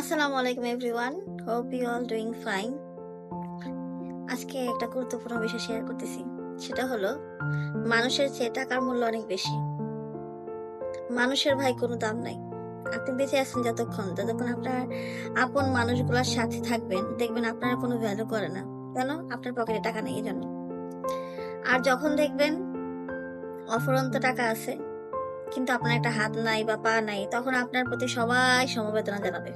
আসসালামু আলাইকুম everyone hope you all doing fine আজকে একটা গুরুত্বপূর্ণ বিষয় শেয়ার করতেছি, সেটা হলো মানুষের চেয়ে টাকার মূল্য অনেক বেশি। মানুষের ভাই কোনো দাম নাই। আপনি বেঁচে আছেন যতক্ষণ ততক্ষণ আপনার আপন মানুষগুলোর সাথে থাকবেন, দেখবেন আপনার কোনো ভ্যালু করে না। কেন? আপনার পকেটে টাকা নেই জন্য আর যখন দেখবেন অফরন্ত টাকা আছে, কিন্তু আপনার একটা হাত নাই বা পা নাই, তখন আপনার প্রতি সবাই সমবেদনা জানাবে।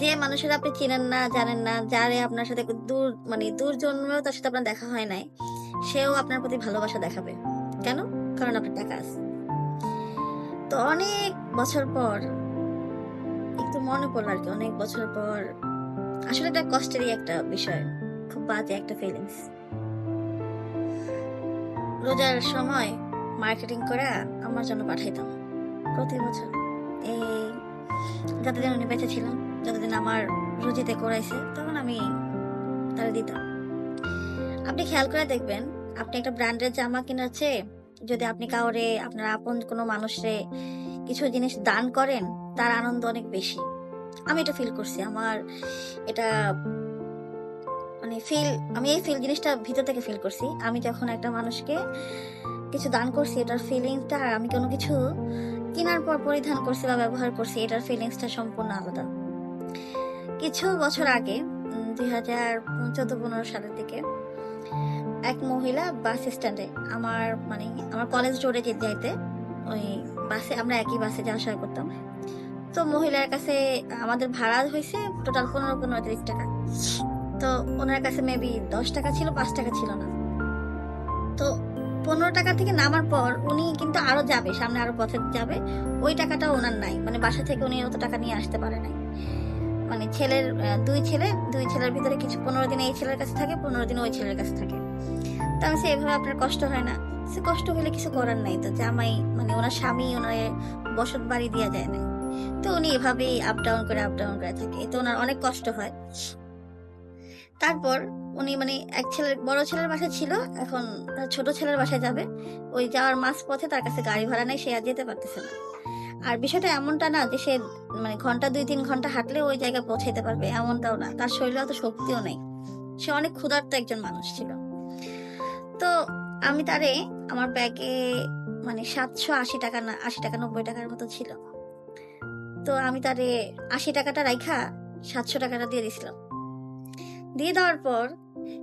যে মানুষের আপনি চেনেন না, জানেন না, যারে আপনার সাথে দূর মানে দূর জন্মেও তার সাথে আপনার দেখা হয় নাই, সেও আপনার প্রতি ভালোবাসা দেখাবে। কেন? কারণ আপনার টাকা আছে। তো অনেক বছর পর, একটু মনে পড়ল আর কি, অনেক বছর পর, আসলে এটা কষ্টেরই একটা বিষয়, খুব বাজে একটা ফিলিংস রোজার সময় মার্কেটিং করে আমার জন্য পাঠাইতাম, প্রতি বছর। এই যতদিন উনি বেঁচে ছিলাম, যতদিন আমার রুজিতে করাইছে, তখন আমি তারা দিতাম। আপনি খেয়াল করে দেখবেন, আপনি একটা ব্র্যান্ডের জামা কিনাচ্ছে যদি আপনি কাউরে, আপনার আপন কোনো মানুষে কিছু জিনিস দান করেন, তার আনন্দ অনেক বেশি। আমি এটা ফিল করছি, আমার এটা মানে ফিল আমি এই ফিল জিনিসটা ভিতর থেকে ফিল করছি। আমি যখন একটা মানুষকে কিছু দান করছি, এটার ফিলিংসটা আর আমি কোনো কিছু কেনার পর পরিধান করছি বা ব্যবহার করছি, এটার ফিলিংসটা সম্পূর্ণ আলাদা। কিছু বছর আগে দুই হাজার চোদ্দ পনেরো সালের দিকে, এক মহিলা বাস স্ট্যান্ডে আমার মানে আমার কলেজ রোডে যেতে যাইতে ওই বাসে, আমরা একই বাসে যাওয়া আসা করতাম। তো মহিলার কাছে আমাদের ভাড়া হয়েছে টোটাল পনেরো পনেরো তিরিশ টাকা। তো ওনার কাছে মেবি দশ টাকা ছিল, পাঁচ টাকা ছিল না। তো পনেরো টাকা থেকে নামার পর উনি কিন্তু আরও যাবে, সামনে আরও পথে যাবে। ওই টাকাটা ওনার নাই মানে বাসা থেকে উনি অত টাকা নিয়ে আসতে পারে নাই। মানে ছেলের দুই ছেলে, দুই ছেলের ভিতরে কিছু পনেরো দিন এই ছেলের কাছে থাকে, পনেরো দিন ওই ছেলের কাছে থাকে। তো আমি এভাবে আপনার কষ্ট হয় না। সে কষ্ট হলে কিছু করার নাই তো, জামাই মানে ওনার স্বামী ওনার বসত বাড়ি দেওয়া যায় না তো উনি এভাবেই আপ ডাউন করে আপ ডাউন করে থাকে। তো ওনার অনেক কষ্ট হয়। তারপর উনি মানে এক ছেলের, বড় ছেলের বাসায় ছিল, এখন তার ছোট ছেলের বাসায় যাবে। ওই যাওয়ার মাস পথে তার কাছে গাড়ি ভাড়া নেই, সে আর যেতে পারতেছে না। আর বিষয়টা এমনটা না যে সে মানে ঘণ্টা দুই, তিন ঘণ্টা হাঁটলে ওই জায়গায় পৌঁছাইতে পারবে, এমনটাও না। তার শরীরে অত শক্তিও নেই। সে অনেক ক্ষুধার্ত একজন মানুষ ছিল। তো আমি তারে, আমার ব্যাগে মানে সাতশো আশি টাকা না, আশি টাকা, নব্বই টাকার মতো ছিল। তো আমি তারে আশি টাকাটা রাইখা সাতশো টাকাটা দিয়ে দিছিলাম। দিয়ে দেওয়ার পর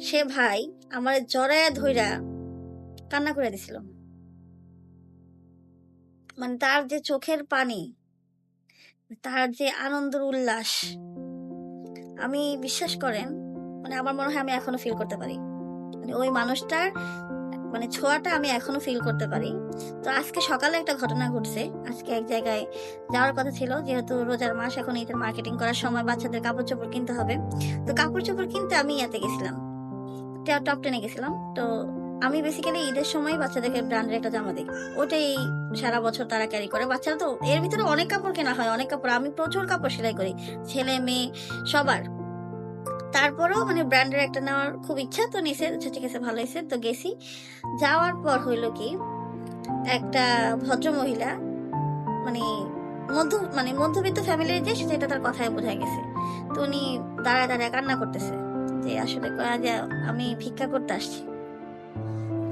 সে ভাই আমার জড়ায় ধইরা কান্না করে দিছিল। মানে তার যে চোখের পানি, তার যে আনন্দের উল্লাস, আমি বিশ্বাস করেন মানে আমার মনে হয় আমি এখনও ফিল করতে পারি। মানে ওই মানুষটার মানে ছোঁয়াটা আমি এখনও ফিল করতে পারি। তো আজকে সকালে একটা ঘটনা ঘটছে। আজকে এক জায়গায় যাওয়ার কথা ছিল, যেহেতু রোজার মাস, এখন ঈদের মার্কেটিং করার সময় বাচ্চাদের কাপড় চোপড় কিনতে হবে। তো কাপড় চোপড় কিনতে আমি ইয়াতে গেছিলাম টপ টেনে গেছিলাম। তো আমি বেসিক্যালি ঈদের সময় বাচ্চাদেরকে ব্র্যান্ডের একটা জামা দিই। ওটাই সারা বছর তারা ক্যারি করে। বাচ্চারা তো, এর ভিতরে অনেক কাপড় কেনা হয়, অনেক কাপড়। আমি প্রচুর কাপড় সেলাই করি। ছেলে, মেয়ে, সবার। তারপরেও মানে ব্র্যান্ডের একটা নেওয়ার খুব ইচ্ছা তো নিছে আচ্ছা ঠিক আছে ভালো হয়েছে তো গেছি। যাওয়ার পর হইল কি একটা ভদ্র মহিলা মানে মধ্য মানে মধ্যবিত্ত ফ্যামিলির যে সেটা তার কথায় বোঝা গেছে। তো উনি দাঁড়ায় দাঁড়ায় কান্না করতেছে যে আসলে যে আমি ভিক্ষা করতে আসছি।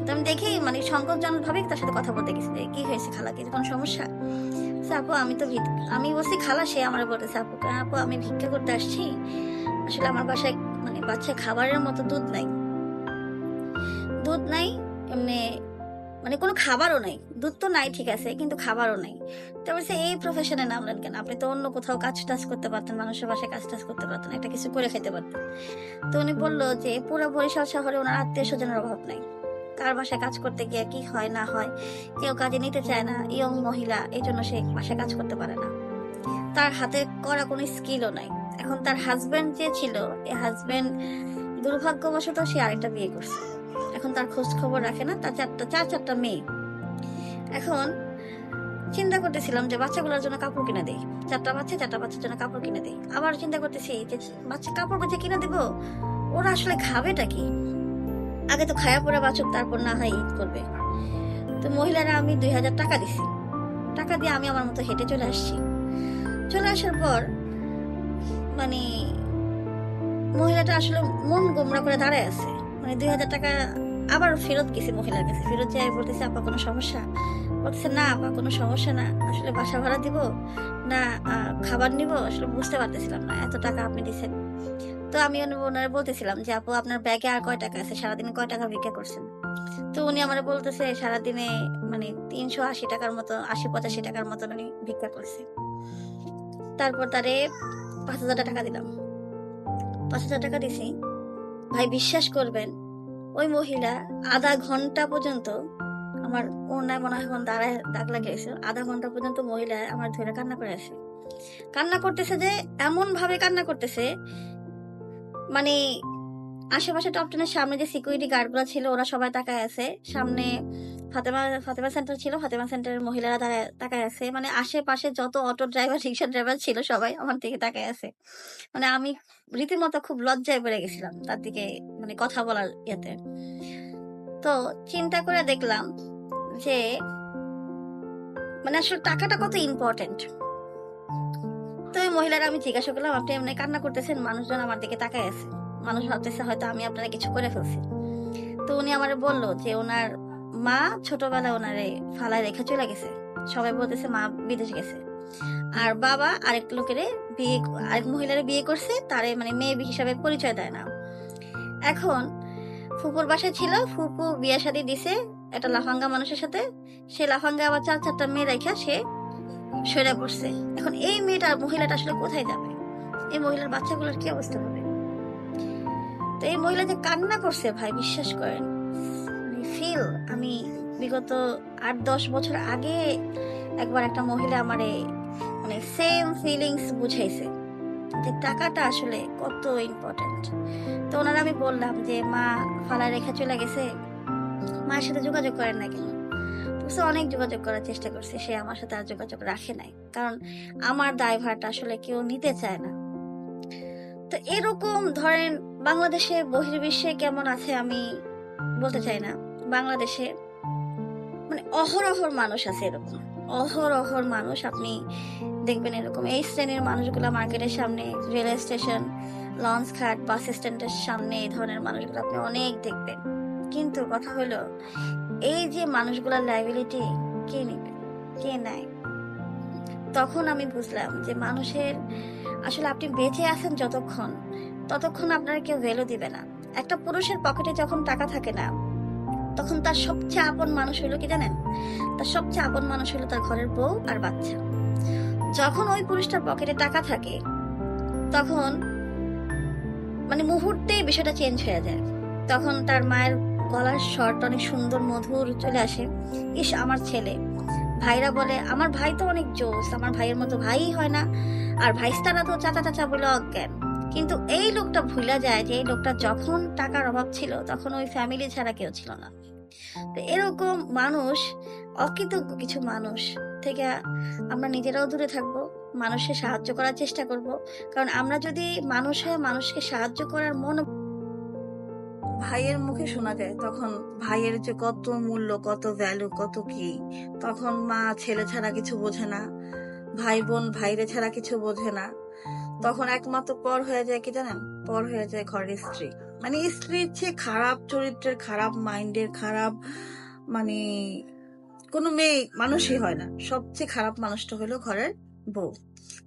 তো আমি দেখি মানে সংকটজনক ভাবে তার সাথে কথা বলতে গেছি যে, কি হয়েছে খালা কি কোনো সমস্যা? বলছে, আপু আমি তো আমি বলছি খালা সে আমার বলতেছে আপু "কেন আপু আমি ভিক্ষা করতে আসছি। আসলে আমার বাসায় মানে বাচ্চা খাবারের মতো দুধ নাই। দুধ নাই, এমনি মানে কোনো খাবারও নাই। দুধ তো নাই, ঠিক আছে, কিন্তু খাবারও নাই। তো বলছে, এই প্রফেশনে নামলেন কেন? আপনি তো অন্য কোথাও কাজ টাজ করতে পারতেন, মানুষের বাসায় কাজ টাজ করতে পারতেন, একটা কিছু করে খেতে পারতেন। তো উনি বলল যে, পুরো বরিশাল শহরে ওনার আত্মীয় স্বজনের অভাব নাই। কার বাসায় কাজ করতে গিয়ে কি হয়, না হয়, কেউ কাজে নিতে চায় না ইয়ং মহিলা, এই জন্য সে বাসায় কাজ করতে পারে না। তার হাতে করা কোনো স্কিলও নাই। এখন তার হাজবেন্ড যে ছিল, এই হাজবেন্ড দুর্ভাগ্যবশত সে আরেকটা বিয়ে করছে। এখন তার খোঁজ খবর রাখে না, তার চারটা, চার, চারটা মেয়ে। এখন চিন্তা করতেছিলাম যে বাচ্চাগুলোর জন্য কাপড় কিনে দেই। চারটা বাচ্চা, চারটা বাচ্চার জন্য কাপড় কিনে দেই। আবার চিন্তা করতেছি যে বাচ্চা কাপড় বাচ্চা কিনে দেবো? ওরা আসলে খাবেটা কি? আগে তো খায়া পড়া বাঁচুক তারপর না হয় ঈদ করবে। তো মহিলারা আমি দুই হাজার টাকা দিছি। টাকা দিয়ে আমি আমার মতো হেঁটে চলে আসছি। চলে আসার পর মানে মহিলাটা আসলে মন গোমরা করে দাঁড়ায় আছে। মানে দুই হাজার টাকা আবার ফেরত গেছে মহিলার কাছে। ফেরত যাই বলতেছে, আপা, কোনো সমস্যা? বলতেছে, না, আপা, কোনো সমস্যা না। আসলে বাসা ভাড়া দিব, না খাবার নিব। আসলে বুঝতে পারতেছিলাম না, এত টাকা আপনি দিচ্ছেন তো আমি ওনার- বলতেছিলাম যে, আপু, আপনার ব্যাগে আর কয় টাকা আছে? সারাদিনে কয় টাকা ভিক্ষা করছেন? তো উনি আমার বলতেছে, সারাদিনে মানে তিনশো আশি টাকার মতো, আশি পঁচাশি টাকার মতন উনি ভিক্ষা করছে। তারপর তারে পাঁচ হাজার টাকা দিলাম। পাঁচ হাজার টাকা দিছি। ভাই, বিশ্বাস করবেন, ওই মহিলা আধা ঘণ্টা পর্যন্ত আমার ওনার মনে হয় এখন দাঁড়ায় দাগ লাগিয়েছে। আধা ঘণ্টা পর্যন্ত মহিলা আমার ধরে কান্না করে আসে। কান্না করতেছে যে এমন ভাবে কান্না করতেছে মানে আশেপাশে টপ টেনের সামনে যে সিকিউরিটি গার্ডগুলো ছিল, ওরা সবাই তাকায় আছে। সামনে ফাতেমা ফাতেমা সেন্টার ছিল, ফাতেমা সেন্টারের মহিলারা দাঁড়ায় তাকায় আছে। মানে আশেপাশে যত অটো ড্রাইভার রিক্সা ড্রাইভার ছিল সবাই আমার দিকে তাকায় আছে। মানে আমি রীতিমতো খুব লজ্জায় পড়ে গেছিলাম তার দিকে মানে কথা বলার ইয়েতে। তো চিন্তা করে দেখলাম যে মানে আসলে টাকাটা কত ইম্পর্টেন্ট তো ওই মহিলারা আমি জিজ্ঞাসা করলাম, আপনি এমনি কান্না করতেছেন, মানুষজন আমার দিকে তাকায় আছে। মানুষ ভাবতেছে হয়তো আমি আপনারা কিছু করে ফেলছি। তো উনি আমারে বলল যে ওনার মা ছোটবেলায় ওনারে ফালায় রেখে চলে গেছে। সবাই বলতেছে, মা বিদেশ গেছে। আর বাবা আরেক লোকের বিয়ে, আরেক মহিলার বিয়ে করছে, তারে মানে মেয়ে হিসাবে পরিচয় দেয় না। এখন ফুপুর বাসায় ছিল, ফুপু বিয়ে শাদী দিছে একটা লাফাঙ্গা মানুষের সাথে। সে লাফাঙ্গা আবার চার চারটা মেয়ে রেখা সে সেরা পড়ছে। এখন এই মেয়েটা মহিলাটা আসলে কোথায় যাবে? এই মহিলার বাচ্চাগুলোর কি অবস্থা হবে? তো এই মহিলা যে কান্না করছে ভাই, বিশ্বাস করেন। ফিল, আমি বিগত আট, দশ বছর আগে একবার একটা মহিলা আমারে মানে সেম ফিলিংস বুঝাইছে যে টাকাটা আসলে কত ইম্পর্টেন্ট তো ওনারা আমি বললাম যে, মা ফালায় রেখে চলে গেছে। মায়ের সাথে যোগাযোগ করেন না কেন? বলছে অনেক যোগাযোগ করার চেষ্টা করছে, সে আমার সাথে আর যোগাযোগ রাখে নাই। কারণ আমার দায়ভারটা আসলে কেউ নিতে চায় না। তো এরকম ধরেন বাংলাদেশে বহির্বিশ্বে কেমন আছে আমি বলতে চাই না। বাংলাদেশে মানে অহরহর মানুষ আছে এরকম। অহরহর মানুষ, আপনি দেখবেন এরকম। এই শ্রেণির মানুষগুলো মার্কেটের সামনে রেলওয়ে স্টেশন, লঞ্চ ঘাট, বাস স্ট্যান্ডের সামনে এই ধরনের মানুষগুলো আপনি অনেক দেখবেন। কিন্তু কথা হলো, এই যে মানুষগুলোর লাইবিলিটি কে নেবে? কে নেয়? তখন আমি বুঝলাম যে মানুষের, আসলে আপনি বেঁচে আছেন যতক্ষণ, ততক্ষণ আপনার কেউ ভ্যালু দিবে না। একটা পুরুষের পকেটে যখন টাকা থাকে না তখন তার সবচেয়ে আপন মানুষ হলো কি জানেন? তার সবচেয়ে আপন মানুষ হলো তার ঘরের বউ আর বাচ্চা। যখন ওই পুরুষটার পকেটে টাকা থাকে, তখন মানে মুহূর্তে বিষয়টা চেঞ্জ হয়ে যায়। তখন তার মায়ের গলার শর্ট অনেক সুন্দর, মধুর চলে আসে। ইস, আমার ছেলে। ভাইরা বলে, আমার ভাই তো অনেক জোস, আমার ভাইয়ের মতো ভাই হয় না। আর ভাইস্তারা তো চাচা চাচা বলে অজ্ঞান। কিন্তু এই লোকটা ভুলা যায় যে এই লোকটা যখন টাকার অভাব ছিল, তখন ওই ফ্যামিলি ছাড়া কেউ ছিল না। তো এরকম মানুষ, অকৃতজ্ঞ কিছু মানুষ থেকে আমরা নিজেরাও দূরে থাকব, মানুষকে সাহায্য করার চেষ্টা করব। কারণ আমরা যদি মানুষ হয়ে মানুষকে সাহায্য করার মন ভাইয়ের মুখে শোনা যায়, তখন ভাইয়ের যে কত মূল্য, কত ভ্যালু কত কি, তখন মা ছেলে ছাড়া কিছু বোঝে না, ভাই বোন ভাইরে ছাড়া কিছু বোঝে না। তখন একমাত্র পর হয়ে যায় কি জানেন? পর হয়ে যায় ঘরের স্ত্রী। মানে স্ত্রীর চেয়ে খারাপ, চরিত্রের খারাপ মাইন্ডের খারাপ মানে কোনো মেয়ে মানুষই হয় না। সবচেয়ে খারাপ মানুষটা হলো ঘরের বউ।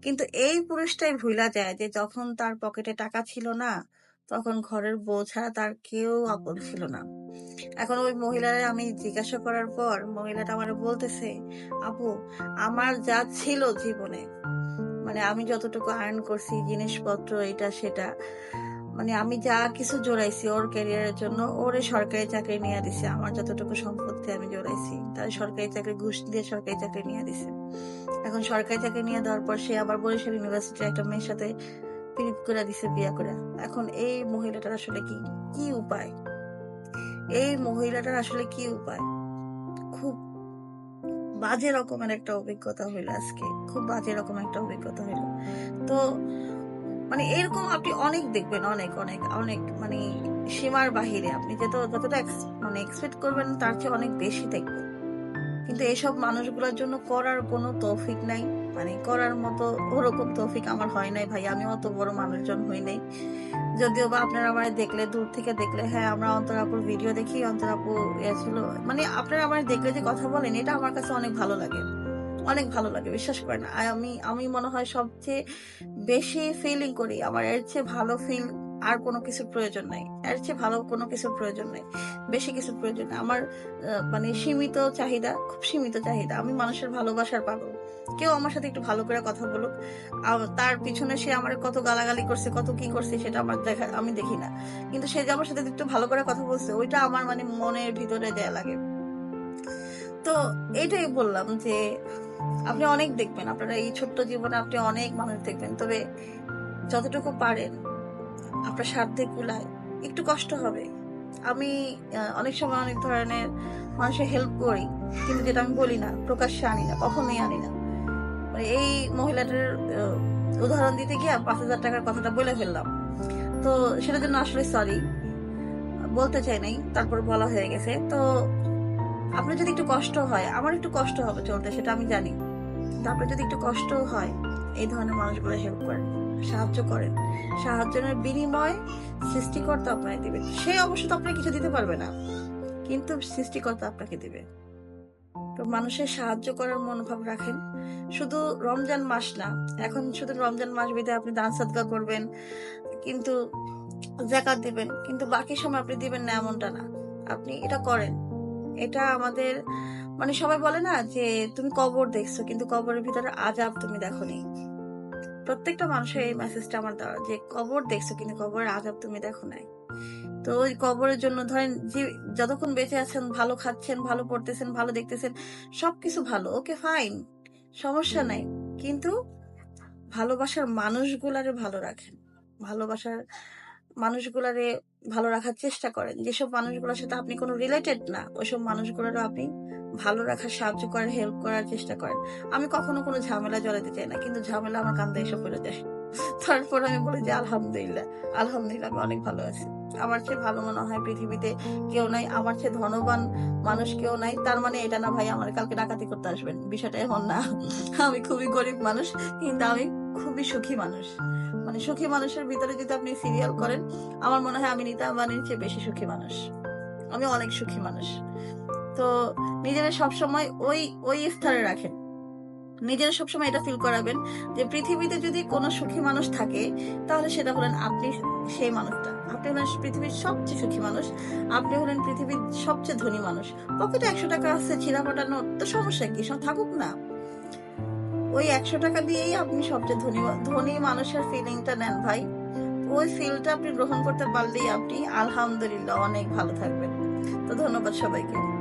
কিন্তু এই পুরুষটাই ভুলা যায় যে যখন তার পকেটে টাকা ছিল না, তখন ঘরের বউ ছাড়া তার কেউ আপন ছিল না। এখন ওই মহিলারে আমি জিজ্ঞাসা করার পর মহিলাটা আমার বলতেছে, আপু, আমার যা ছিল জীবনে মানে আমি যতটুকু আর্ন করছি, জিনিসপত্র, এটা, সেটা মানে আমি যা কিছু জোড়াইছি ওর ক্যারিয়ারের জন্য, ওরে সরকারি চাকরি নিয়ে দিছে। আমার যতটুকু সম্পত্তি আমি জোড়াইছি, তার সরকারি চাকরি, ঘুষ দিয়ে সরকারি চাকরি নিয়ে দিছে। এখন সরকারি চাকরি নিয়ে দেওয়ার পর সে আবার বরিশাল ইউনিভার্সিটির একটা মেয়ের সাথে পীড়িত করে দিছে বিয়া করে। এখন এই মহিলাটার আসলে কি কি উপায়? এই মহিলাটার আসলে কি উপায়? খুব বাজে রকমের একটা অভিজ্ঞতা হইল আজকে। খুব বাজে রকম একটা অভিজ্ঞতা হইল। তো মানে এরকম আপনি অনেক দেখবেন, অনেক অনেক অনেক মানে সীমার বাহিরে। আপনি যত, যতটা মানে এক্সপেক্ট করবেন তার চেয়ে অনেক বেশি দেখবেন। কিন্তু এসব মানুষগুলোর জন্য করার কোনো তৌফিক নাই। মানে করার মতো ওরকম তৌফিক আমার হয় নাই ভাই। আমি অত বড় মানুষজন হই নাই। যদিও বা আপনারা আমার দেখলে, দূর থেকে দেখলে হ্যাঁ আমরা অন্তরাপুর ভিডিও দেখি অন্তরাপু ইয়ে ছিল। মানে আপনারা আমার দেখলে যে কথা বলেন, এটা আমার কাছে অনেক ভালো লাগে। অনেক ভালো লাগে, বিশ্বাস করেন। আমি আমি মনে হয় সবচেয়ে বেশি ফিলিং করি, আমার এর চেয়ে ভালো ফিল আর কোনো কিছুর প্রয়োজন নাই। এর চেয়ে ভালো কোনো কিছুর প্রয়োজন নাই, বেশি কিছুর প্রয়োজন নাই। আমার মানে সীমিত চাহিদা, খুব সীমিত চাহিদা। আমি মানুষের ভালোবাসার পাগল। কেউ আমার সাথে একটু ভালো করে কথা বলুক তার পিছনে সে আমার কত গালাগালি করছে, কত কি করছে, সেটা আমার দেখা, আমি দেখি না। কিন্তু সে যে আমার সাথে একটু ভালো করে কথা বলছে, ওইটা আমার মানে মনের ভিতরে দেয়া লাগে। তো এটাই বললাম যে আপনি অনেক দেখবেন। আপনারা এই ছোট্ট জীবনে আপনি অনেক মানুষ দেখবেন। তবে যতটুকু পারেন, আপনার সাধ্যে কুলায়। একটু কষ্ট হবে। আমি অনেক সময় অনেক ধরনের মানুষের হেল্প করি। কিন্তু যেটা আমি বলি না, প্রকাশ্যে আনি না, কখনোই আনি না। মানে এই মহিলাটার উদাহরণ দিতে গিয়ে পাঁচ হাজার টাকার কথাটা বলে ফেললাম। তো সেটার জন্য আসলে সরি বলতে চাই নাই, তারপর বলা হয়ে গেছে। তো আপনার যদি একটু কষ্ট হয়, আমার একটু কষ্ট হবে চলতে, সেটা আমি জানি। কিন্তু আপনার যদি একটু কষ্ট হয়, এই ধরনের মানুষগুলো হেল্প করেন, সাহায্য করেন। সাহায্যের বিনিময় সৃষ্টিকর্তা আপনাকে দিবে সে অবশ্য তো আপনাকে কিছু দিতে পারবে না, কিন্তু সৃষ্টিকর্তা আপনাকে দিবে। তো মানুষের সাহায্য করার মনোভাব রাখেন। শুধু রমজান মাস না, এখন শুধু রমজান মাস বিধে আপনি দান সাদকা করবেন, কিন্তু জাকাত দিবেন, কিন্তু বাকি সময় আপনি দিবেন না এমনটা না। আপনি এটা করেন। এটা আমাদের মানে সবাই বলে না যে তুমি কবর দেখছ, কিন্তু কবরের ভিতরে আজাব তুমি দেখো দেখোনি। প্রত্যেকটা মানুষের এই মেসেজটা আমার দেওয়া, যে কবর দেখছ কিন্তু কবরের আজাব তুমি দেখো নাই। তো ওই কবরের জন্য ধরেন যে যতক্ষণ বেঁচে আছেন, ভালো খাচ্ছেন, ভালো পড়তেছেন, ভালো দেখতেছেন, সবকিছু ভালো, ওকে ফাইন সমস্যা নাই। কিন্তু ভালোবাসার মানুষগুলারে ভালো রাখেন। ভালোবাসার মানুষগুলারে ভালো রাখার চেষ্টা করেন। যেসব মানুষগুলোর সাথে আপনি কোনো রিলেটেড না, ওইসব মানুষগুলোরও আপনি ভালো রাখার সাহায্য করার হেল্প করার চেষ্টা করেন। আমি কখনো কোনো ঝামেলা জড়াতে চাই না, কিন্তু ঝামেলা আমার কান্দে এসে পড়ে যায়। তারপর আমি বলি যে, আলহামদুলিল্লাহ আলহামদুলিল্লাহ, আমি অনেক ভালো আছি। আমার চেয়ে ভালো মনে হয় পৃথিবীতে কেউ নাই, আমার চেয়ে ধনবান মানুষ কেউ নাই। তার মানে এটা না ভাই, আমার কালকে ডাকাতি করতে আসবেন। বিষয়টা এমন না। আমি খুবই গরিব মানুষ, কিন্তু আমি খুবই সুখী মানুষ। মানে সুখী মানুষের ভিতরে যদি আপনি সিরিয়াল করেন, আমার মনে হয় আমি নিতা আম্বানির চেয়ে বেশি সুখী মানুষ। আমি অনেক সুখী মানুষ। তো নিজেরা সবসময় ওই ওই স্তরে রাখেন। নিজেরা সবসময় এটা ফিল করাবেন যে পৃথিবীতে যদি কোনো সুখী মানুষ থাকে, তাহলে সেটা হলেন আপনি সেই মানুষটা। আপনি হলেন পৃথিবীর সবচেয়ে সুখী মানুষ। আপনি হলেন পৃথিবীর সবচেয়ে ধনী মানুষ। পকেটে একশো টাকা আছে, ছিঁড়া ফাটা নোট তো সমস্যা কি? সব থাকুক না। ওই একশো টাকা দিয়েই আপনি সবচেয়ে ধনী ধনী মানুষের ফিলিংটা নেন ভাই। ওই ফিলটা আপনি গ্রহণ করতে পারলেই আপনি আলহামদুলিল্লাহ অনেক ভালো থাকবেন। তো ধন্যবাদ সবাইকে।